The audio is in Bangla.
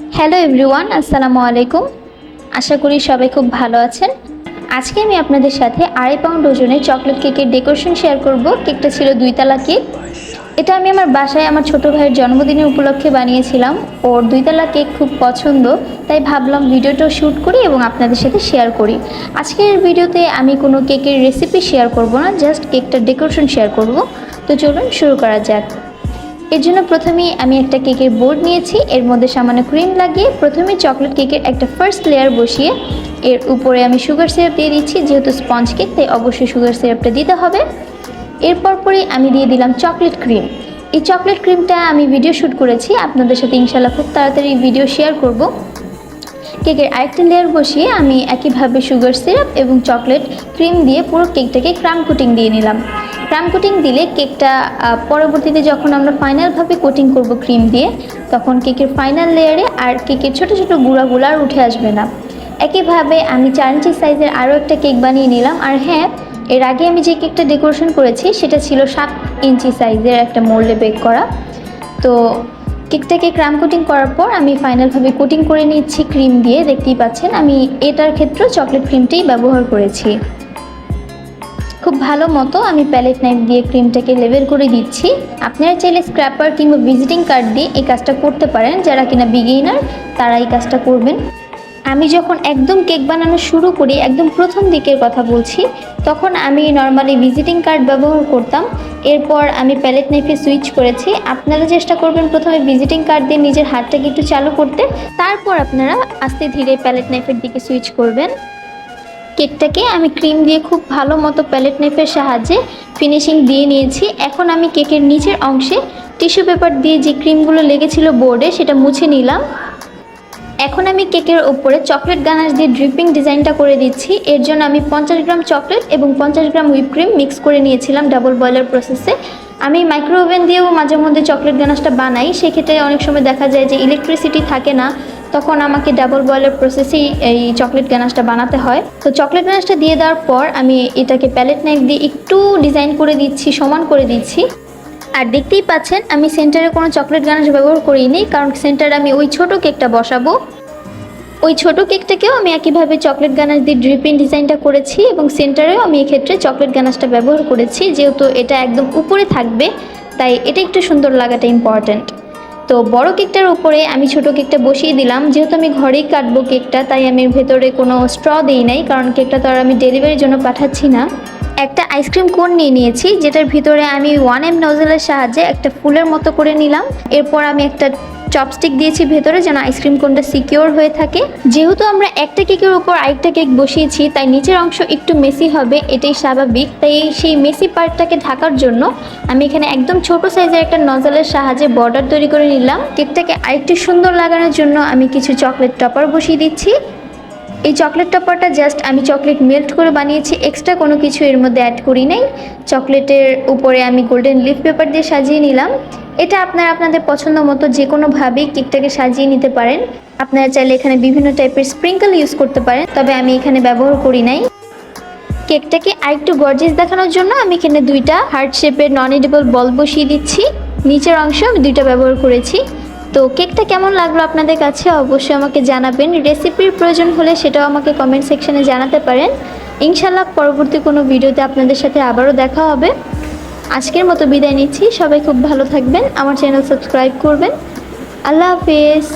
হ্যালো এভরিওয়ান আসসালামু আলাইকুম। আশা করি সবাই খুব ভালো আছেন। আজকে আমি আপনাদের সাথে আড়াই পাউন্ড ওজনের চকলেট কেকের ডেকোরেশন শেয়ার করব। কেকটা ছিল দুইতলা কেক। এটা আমি আমার বাসায় আমার ছোট ভাইয়ের জন্মদিনের উপলক্ষে বানিয়েছিলাম। ওর দুইতলা কেক খুব পছন্দ, তাই ভাবলাম ভিডিওটা শ্যুট করি এবং আপনাদের সাথে শেয়ার করি। আজকের ভিডিওতে আমি কোনো কেকের রেসিপি শেয়ার করব না জাস্ট কেকটার ডেকোরেশন শেয়ার করব। তো চলুন শুরু করা যাক। এর জন্য প্রথমেই আমি একটা কেকের বোর্ড নিয়েছি। এর মধ্যে সামান্য ক্রিম লাগিয়ে প্রথমে চকলেট কেকের একটা ফার্স্ট লেয়ার বসিয়ে এর উপরে আমি সুগার সিরাপ দিয়ে দিচ্ছি, যেহেতু স্পঞ্জ কেক তাই অবশ্যই সুগার সিরাপটা দিতে হবে। এরপর পরে আমি দিয়ে দিলাম চকলেট ক্রিম এই চকলেট ক্রিমটা আমি ভিডিও শ্যুট করেছি। আপনাদের সাথে ইনশাল্লাহ খুব তাড়াতাড়ি ভিডিও শেয়ার করব। কেকের আরেকটা লেয়ার বসিয়ে আমি একইভাবে সুগার সিরাপ এবং চকলেট ক্রিম দিয়ে পুরো কেকটাকে ক্রাম কোটিং দিয়ে নিলাম। ক্রাম কোটিং দিলে কেকটা পরবর্তীতে যখন আমরা ফাইনালভাবে কোটিং করব ক্রিম দিয়ে, তখন কেকের ফাইনাল লেয়ারে আর কেকের ছোট ছোট গুঁড়াগুলো আর উঠে আসবে না। একইভাবে আমি চার ইঞ্চি সাইজের আরও একটা কেক বানিয়ে নিলাম। আর হ্যাঁ এর আগে আমি যে কেকটা ডেকোরেশন করেছি, সেটা ছিল সাত ইঞ্চি সাইজের একটা মোল্ডে বেক করা। তো কেকটাকে ক্রাম কোটিং করার পর আমি ফাইনালভাবে কোটিং করে নিচ্ছি ক্রিম দিয়ে। দেখতেই পাচ্ছেন, আমি এটার ক্ষেত্রেও চকলেট ক্রিমটাই ব্যবহার করেছি। খুব ভালো মতো আমি প্যালেট নাইফ দিয়ে ক্রিমটাকে লেভেল করে দিচ্ছি। আপনারা চাইলে স্ক্র্যাপার কিংবা ভিজিটিং কার্ড দিয়ে এই কাজটা করতে পারেন, যারা কিনা বিগিনার তারা এই কাজটা করবেন। আমি যখন একদম কেক বানানো শুরু করি, একদম প্রথম দিকের কথা বলছি, তখন আমি নর্মালি ভিজিটিং কার্ড ব্যবহার করতাম। এরপর আমি প্যালেট নাইফে সুইচ করেছি। আপনারা চেষ্টা করবেন প্রথমে ভিজিটিং কার্ড দিয়ে নিজের হাতটাকে একটু চালু করতে। তারপর আপনারা আস্তে ধীরে প্যালেট নাইফের দিকে সুইচ করবেন। কেকটাকে আমি ক্রিম দিয়ে খুব ভালো মতো প্যালেট নাইফের সাহায্যে ফিনিশিং দিয়ে নিয়েছি। এখন আমি কেকের নিচের অংশে টিস্যু পেপার দিয়ে যে ক্রিমগুলো লেগেছিল বোর্ডে সেটা মুছে নিলাম। এখন আমি কেকের ওপরে চকলেট গানাশ দিয়ে ড্রিপিং ডিজাইনটা করে দিচ্ছি। এর জন্য আমি পঞ্চাশ গ্রাম চকলেট এবং পঞ্চাশ গ্রাম হুইপ ক্রিম মিক্স করে নিয়েছিলাম ডাবল বয়লার প্রসেসে। আমি মাইক্রো ওভেন দিয়েও মাঝে মধ্যে চকলেট গানাশটা বানাই। সেক্ষেত্রে অনেক সময় দেখা যায় যে ইলেকট্রিসিটি থাকে না, তখন আমাকে ডাবল বয়লার প্রসেসেই এই চকলেট গানাশটা বানাতে হয়। তো চকলেট গানাশটা দিয়ে দেওয়ার পর আমি এটাকে প্যালেট নাইফ দিয়ে একটু ডিজাইন করে দিচ্ছি, সমান করে দিচ্ছি। আর দেখতেই পাচ্ছেন, আমি সেন্টারে কোনো চকলেট গানাশ ব্যবহার করিনি, কারণ সেন্টারে আমি ওই ছোট কেকটা বসাবো। ওই ছোট কেকটাকেও আমি একইভাবে চকলেট গানাশ দিয়ে ড্রিপিং ডিজাইনটা করেছি এবং সেন্টারেও আমি এক্ষেত্রে চকলেট গানাশটা ব্যবহার করেছি, যেহেতু এটা একদম উপরে থাকবে, তাই এটা একটু সুন্দর লাগাটা ইম্পর্ট্যান্ট তো বড় কেকটার উপরে আমি ছোট কেকটা বসিয়ে দিলাম, যেহেতু আমি ঘরেই কাটবো কেকটা, তাই আমি ভেতরে কোনো স্ট্র দিই নাই, কারণ কেকটা তো আর আমি ডেলিভারির জন্য পাঠাচ্ছি না। একটা আইসক্রিম কোন নিয়ে নিয়েছি, যেটার ভিতরে আমি ওয়ান এম নজলের সাহায্যে একটা ফুলের মতো করে নিলাম। এরপর আমি একটা চপস্টিক দিয়েছি ভেতরে যেন আইসক্রিম কোনটা সিকিওর হয়ে থাকে। যেহেতু আমরা একটা কেকের উপর আরেকটা কেক বসিয়েছি, তাই নিচের অংশ একটু মেসি হবে, এটাই স্বাভাবিক। তাই সেই মেসি পার্টটাকে ঢাকার জন্য আমি এখানে একদম ছোট সাইজের একটা নজলের সাহায্যে বর্ডার তৈরি করে নিলাম। কেকটাকে আরেকটু সুন্দর লাগানোর জন্য আমি কিছু চকলেট টপার বসিয়ে দিচ্ছি। এই চকলেট টপারটা জাস্ট আমি চকলেট মেল্ট করে বানিয়েছি এক্সট্রা কোনো কিছু এর মধ্যে অ্যাড করি নাই। চকলেটের উপরে আমি গোল্ডেন লিফ পেপার দিয়ে সাজিয়ে নিলাম। এটা আপনারা আপনাদের পছন্দ মতো যে কোনোভাবেই কেকটাকে সাজিয়ে নিতে পারেন। আপনারা চাইলে এখানে বিভিন্ন টাইপের স্প্রিঙ্কল ইউজ করতে পারেন, তবে আমি এখানে ব্যবহার করি নাই। কেকটাকে আরেকটু গর্জেস দেখানোর জন্য আমি এখানে দুইটা হার্ট শেপের নন এডিবল বল বসিয়ে দিচ্ছি। নিচের অংশ আমি দুইটা ব্যবহার করেছি। তো কেকটা কেমন লাগল আপনাদের কাছে? অবশ্যই আমাকে জানাবেন। রেসিপির প্রয়োজন হলে সেটাও আমাকে কমেন্ট সেকশানে জানাতে পারেন। ইনশাল্লাহ পরবর্তী কোনো ভিডিওতে আপনাদের সাথে আবারও দেখা হবে। আজকের মতো বিদায় নিচ্ছি। সবাই খুব ভালো থাকবেন। আমার চ্যানেল সাবস্ক্রাইব করবেন। আল্লাহ হাফেজ।